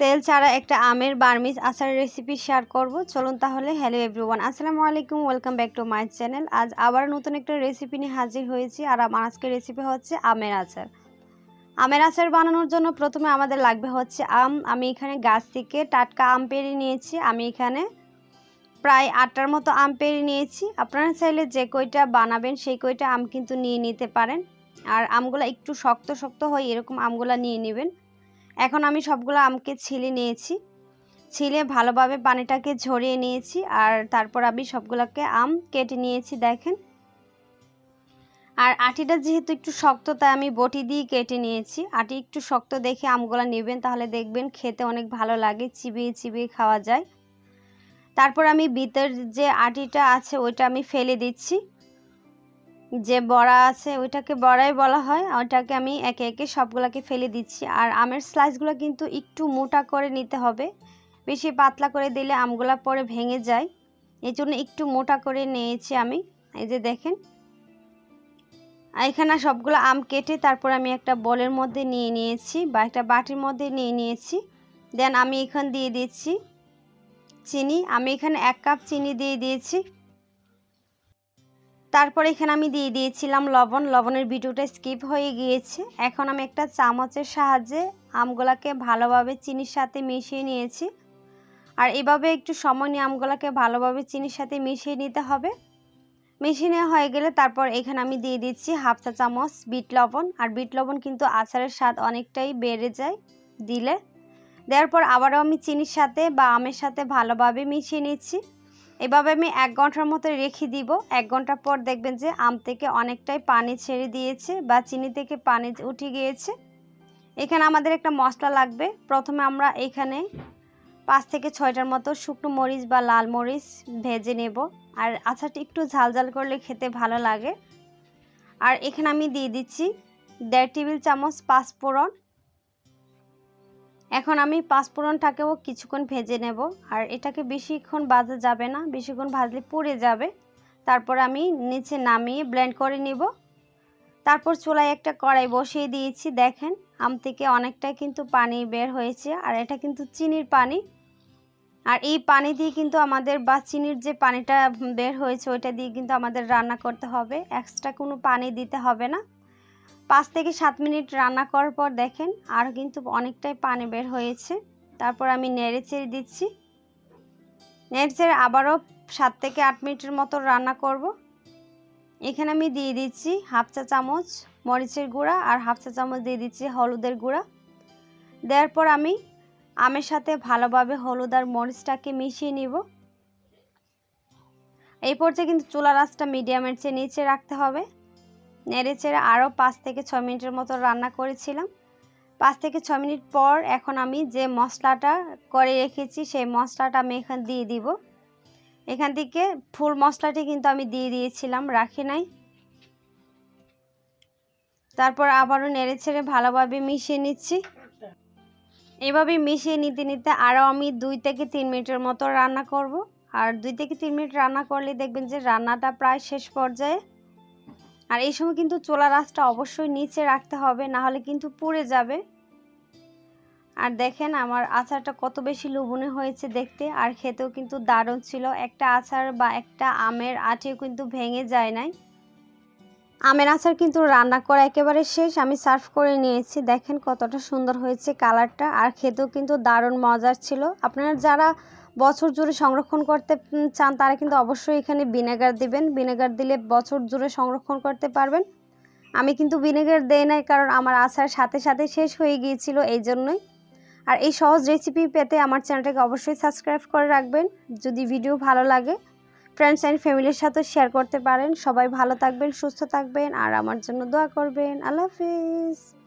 তেল ছাড়া একটা আমের বার্মিজ আচার রেসিপি শেয়ার করব। চলুন তাহলে হ্যালো এভরিওয়ান আসসালামু আলাইকুম welcome back to my channel আজ আবার নতুন একটা রেসিপি নিয়ে হাজির হয়েছি আর আমার আজকের রেসিপি হচ্ছে আমের আচার। আমের আচার বানানোর জন্য প্রথমে আমাদের লাগবে হচ্ছে আম। আমি এখানে গাছ থেকে টাটকা আম পেড়ে নিয়েছি। আমি এখানে প্রায় আটটার মতো আম পেড়ে নিয়েছি। আপনারা চাইলে যে কইটা বানাবেন, সেই কইটা আম কিন্তু নিয়ে নিতে পারেন। আর আমগুলো একটু শক্ত শক্ত হয় এরকম আমগুলো নিয়ে নেবেন। এখন আমি সবগুলো আমকে ছিলে নিয়েছি। ছিলে ভালোভাবে পানিটাকে ঝরিয়ে নিয়েছি আর তারপর আমি সবগুলোকে আম কেটে নিয়েছি, দেখেন। আর আটিটা যেহেতু একটু শক্ত, তাই আমি বটি দিয়ে কেটে নিয়েছি। আটি একটু শক্ত দেখে আমগুলো নেবেন, তাহলে দেখবেন খেতে অনেক ভালো লাগে, চিবিয়ে চিবিয়ে খাওয়া যায়। তারপর আমি ভিতর যে আটিটা আছে, ওইটা আমি ফেলে দিচ্ছি। যে বড়া আছে ওইটাকে বড়াই বলা হয়, ওইটাকে আমি একে একে সবগুলোকে ফেলে দিচ্ছি। আর আমের স্লাইসগুলো কিন্তু একটু মোটা করে নিতে হবে, বেশি পাতলা করে দিলে আমগুলো পরে ভেঙে যায়। এই জন্য একটু মোটা করে নিয়েছি আমি, এই যে দেখেন। এখানে সবগুলো আম কেটে তারপর আমি একটা বলের মধ্যে নিয়ে নিয়েছি বা একটা বাটির মধ্যে নিয়ে নিয়েছি। দেন আমি এখান দিয়ে দিচ্ছি চিনি, আমি এখানে এক কাপ চিনি দিয়ে দিয়েছি। তারপর এখানে আমি দিয়ে দিয়েছিলাম লবণ। লবণের ভিডিওটা স্কিপ হয়ে গিয়েছে। এখন আমি একটা চামচের সাহায্যে আমগুলাকে ভালোভাবে চিনির সাথে মিশিয়ে নিয়েছি। আর এভাবে একটু সময় নিয়ে আমগুলাকে ভালোভাবে চিনির সাথে মিশিয়ে নিতে হবে। মিশিয়ে নেওয়া হয়ে গেলে তারপর এখানে আমি দিয়ে দিচ্ছি হাফ চা চামচ বিট লবণ। আর বিট লবণ কিন্তু আচারের স্বাদ অনেকটাই বেড়ে যায় দিলে। দেওয়ার পর আবারও আমি চিনির সাথে বা আমের সাথে ভালোভাবে মিশিয়ে নিচ্ছি। এভাবে আমি এক ঘণ্টার মতো রেখে দিব। এক ঘণ্টা পর দেখবেন যে আম থেকে অনেকটাই পানি ছেড়ে দিয়েছে বা চিনি থেকে পানি উঠে গিয়েছে। এখানে আমাদের একটা মশলা লাগবে। প্রথমে আমরা এখানে পাঁচ থেকে ছয়টার মতো শুকনো মরিচ বা লাল মরিচ ভেজে নেব। আর আচারটি একটু ঝাল ঝাল করলে খেতে ভালো লাগে। আর এখানে আমি দিয়ে দিচ্ছি দেড় টেবিল চামচ পাঁচফোড়ন এখন আমি পাঁচফোড়নটাকেও কিছুক্ষণ ভেজে নেব। আর এটাকে বেশিক্ষণ ভাজা যাবে না, বেশিক্ষণ ভাজলে পুড়ে যাবে। তারপর আমি নিচে নামিয়ে ব্লেন্ড করে নিব। তারপর চুলায় একটা কড়াই বসিয়ে দিয়েছি, দেখেন আম থেকে অনেকটাই কিন্তু পানি বের হয়েছে, আর এটা কিন্তু চিনির পানি। আর এই পানি দিয়ে কিন্তু আমাদের বা চিনির যে পানিটা বের হয়েছে, ওইটা দিয়ে কিন্তু আমাদের রান্না করতে হবে। এক্সট্রা কোনো পানি দিতে হবে না। পাঁচ থেকে সাত মিনিট রান্না করার পর দেখেন আর কিন্তু অনেকটাই পানি বের হয়েছে। তারপর আমি নেড়ে চেড়ে দিচ্ছি। নেড়ে চেড়ে আবারও সাত থেকে আট মিনিটের মতো রান্না করব। এখানে আমি দিয়ে দিচ্ছি হাফ চা চামচ মরিচের গুঁড়া আর হাফ চা চামচ দিয়ে দিচ্ছি হলুদের গুঁড়া। দেওয়ার পর আমি আমের সাথে ভালোভাবে হলুদ আর মরিচটাকে মিশিয়ে নিব। এই পর্যায়ে কিন্তু চুলা রাসটা মিডিয়ামের চেয়ে নিচে রাখতে হবে। নেড়ে চেড়ে আরও পাঁচ থেকে ছয় মিনিটের মতো রান্না করেছিলাম। পাঁচ থেকে ছ মিনিট পর এখন আমি যে মশলাটা করে রেখেছি, সেই মশলাটা আমি এখান দিয়ে দিব। এখান থেকে ফুল মশলাটি কিন্তু আমি দিয়ে দিয়েছিলাম, রাখি নাই। তারপর আবারও নেড়ে ছেড়ে ভালোভাবে মিশিয়ে নিচ্ছি। এভাবে মিশিয়ে নিতে নিতে আরও আমি দুই থেকে তিন মিনিটের মতো রান্না করব। আর দুই থেকে তিন মিনিট রান্না করলে দেখবেন যে রান্নাটা প্রায় শেষ পর্যায়ে আর এই সময় কিন্তু চোলা রাসটা অবশ্যই নিচে রাখতে হবে না হলে কিন্তু পুড়ে যাবে। আর দেখেন আমার আচারটা কত বেশি লুবনে হয়েছে দেখতে, আর খেতেও কিন্তু দারুণ ছিল। একটা আচার বা একটা আমের আটিও কিন্তু ভেঙে যায় নাই। আমের আচার কিন্তু রান্না করা একেবারে শেষ। আমি সার্ভ করে নিয়েছি। দেখেন কতটা সুন্দর হয়েছে কালারটা। আর খেতেও কিন্তু দারুণ মজার ছিল। আপনারা যারা বছর জুড়ে সংরক্ষণ করতে চান, তারা কিন্তু অবশ্যই এখানে ভিনেগার দিবেন। ভিনেগার দিলে বছর জুড়ে সংরক্ষণ করতে পারবেন। আমি কিন্তু ভিনেগার দেই নাই, কারণ আমার আচার সাথে সাথে শেষ হয়ে গিয়েছিল এই জন্যই। আর এই সহজ রেসিপি পেতে আমার চ্যানেলটাকে অবশ্যই সাবস্ক্রাইব করে রাখবেন। যদি ভিডিও ভালো লাগে ফ্রেন্ডস অ্যান্ড ফ্যামিলির সাথে শেয়ার করতে পারেন। সবাই ভালো থাকবেন, সুস্থ থাকবেন, আর আমার জন্য দোয়া করবেন। আল্লাহ হাফিজ।